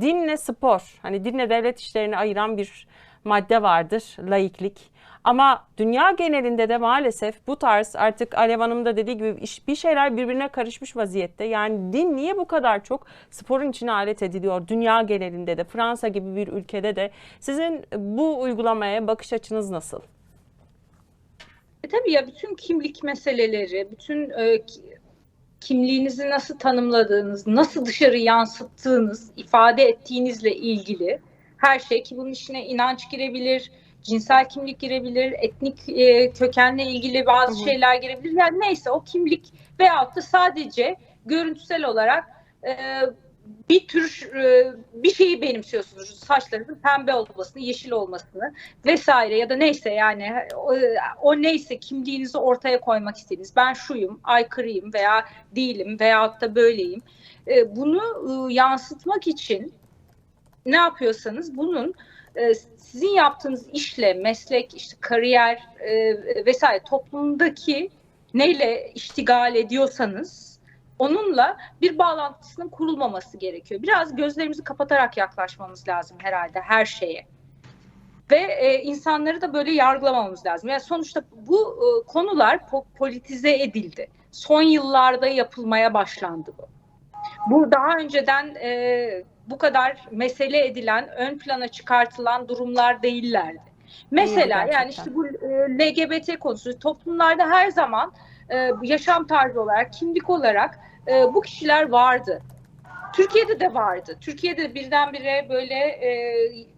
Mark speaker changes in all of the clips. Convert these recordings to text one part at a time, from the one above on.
Speaker 1: dinle spor, hani dinle devlet işlerini ayıran bir madde vardır, laiklik. Ama dünya genelinde de maalesef bu tarz artık Alev Hanım da dediği gibi bir şeyler birbirine karışmış vaziyette. Yani din niye bu kadar çok sporun içine alet ediliyor dünya genelinde de Fransa gibi bir ülkede de sizin bu uygulamaya bakış açınız nasıl?
Speaker 2: E tabii ya bütün kimlik meseleleri, bütün e, kimliğinizi nasıl tanımladığınız, nasıl dışarı yansıttığınız, ifade ettiğinizle ilgili her şey ki bunun içine inanç girebilir, cinsel kimlik girebilir, etnik e, kökenle ilgili bazı
Speaker 1: Hı hı.
Speaker 2: şeyler girebilir. Yani neyse o kimlik veyahut da sadece görüntüsel olarak e, bir tür e, bir şeyi benimsiyorsunuz. Saçlarınızın pembe olmasını, yeşil olmasını vesaire ya da neyse yani o, o neyse kimliğinizi ortaya koymak istediğiniz ben şuyum, aykırıyım veya değilim veyahut da böyleyim. E, bunu e, yansıtmak için ne yapıyorsanız bunun sizin yaptığınız işle, meslek, işte kariyer vesaire toplumdaki neyle iştigal ediyorsanız onunla bir bağlantısının kurulmaması gerekiyor. Biraz gözlerimizi kapatarak yaklaşmamız lazım herhalde her şeye ve e, insanları da böyle yargılamamız lazım. Yani sonuçta bu e, konular po- politize edildi. Son yıllarda yapılmaya başlandı bu. Bu daha önceden e, bu kadar mesele edilen, ön plana çıkartılan durumlar değillerdi. Mesela
Speaker 1: gerçekten.
Speaker 2: yani işte bu e, LGBT konusu toplumlarda her zaman e, yaşam tarzı olarak, kimlik olarak e, bu kişiler vardı. Türkiye'de de vardı. Türkiye'de birdenbire böyle e,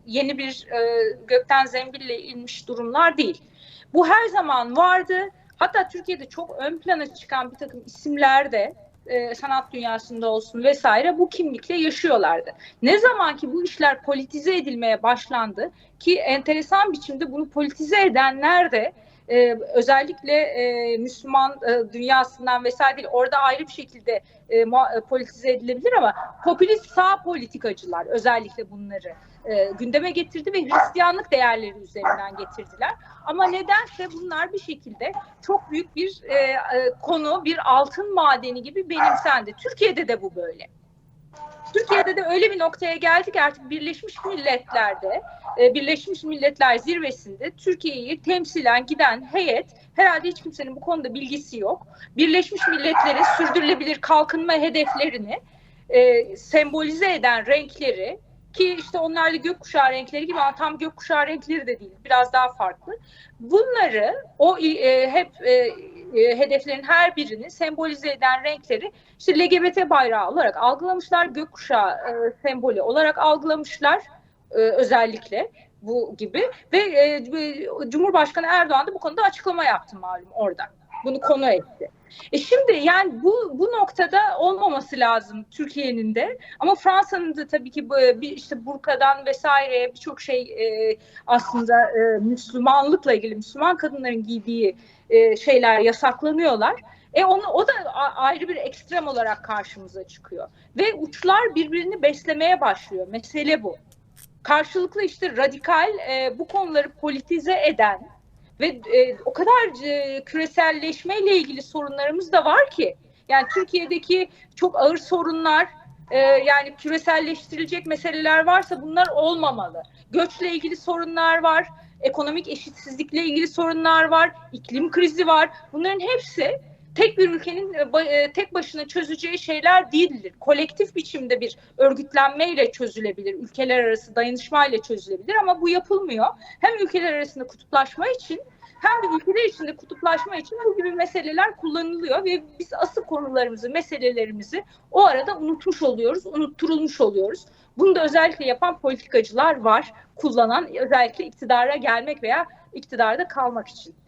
Speaker 2: yeni bir e, gökten zembille inmiş durumlar değil. Bu her zaman vardı. Hatta Türkiye'de çok ön plana çıkan bir takım isimler de e, sanat dünyasında olsun vesaire bu kimlikle yaşıyorlardı. Ne zaman ki bu işler politize edilmeye başlandı ki enteresan biçimde bunu politize edenler de e, özellikle e, Müslüman e, dünyasından vesaire değil orada ayrı bir şekilde e, e, politize edilebilir ama popülist sağ politikacılar özellikle bunları e, gündeme getirdi ve Hristiyanlık değerleri üzerinden getirdiler. Ama nedense bunlar bir şekilde çok büyük bir e, e, konu, bir altın madeni gibi benimsendi. Türkiye'de de bu böyle. Türkiye'de de öyle bir noktaya geldik artık Birleşmiş Milletler'de, e, Birleşmiş Milletler zirvesinde Türkiye'yi temsilen giden heyet herhalde hiç kimsenin bu konuda bilgisi yok. Birleşmiş Milletler'in sürdürülebilir kalkınma hedeflerini e, sembolize eden renkleri ki işte onlar da gökkuşağı renkleri gibi ama tam gökkuşağı renkleri de değil. Biraz daha farklı. Bunları o e, hep e, e, hedeflerin her birini sembolize eden renkleri işte LGBT bayrağı olarak algılamışlar. Gökkuşağı e, sembolü olarak algılamışlar e, özellikle bu gibi ve e, Cumhurbaşkanı Erdoğan da bu konuda açıklama yaptı malum orada. Bunu konu etti. E şimdi yani bu bu noktada olmaması lazım Türkiye'nin de ama Fransa'nın da tabii ki bir işte burkadan vesaire birçok şey e, aslında e, Müslümanlıkla ilgili Müslüman kadınların giydiği e, şeyler yasaklanıyorlar. E onu o da ayrı bir ekstrem olarak karşımıza çıkıyor ve uçlar birbirini beslemeye başlıyor. Mesele bu. Karşılıklı işte radikal e, bu konuları politize eden ve e, o kadar e, küreselleşmeyle ilgili sorunlarımız da var ki yani Türkiye'deki çok ağır sorunlar e, yani küreselleştirilecek meseleler varsa bunlar olmamalı. Göçle ilgili sorunlar var, ekonomik eşitsizlikle ilgili sorunlar var, iklim krizi var. Bunların hepsi tek bir ülkenin e, e, tek başına çözeceği şeyler değildir. Kolektif biçimde bir örgütlenmeyle çözülebilir, ülkeler arası dayanışmayla çözülebilir ama bu yapılmıyor. Hem ülkeler arasında kutuplaşma için hem de ülkeler içinde kutuplaşma için bu gibi meseleler kullanılıyor ve biz asıl konularımızı, meselelerimizi o arada unutmuş oluyoruz, unutturulmuş oluyoruz. Bunu da özellikle yapan politikacılar var, kullanan özellikle iktidara gelmek veya iktidarda kalmak için.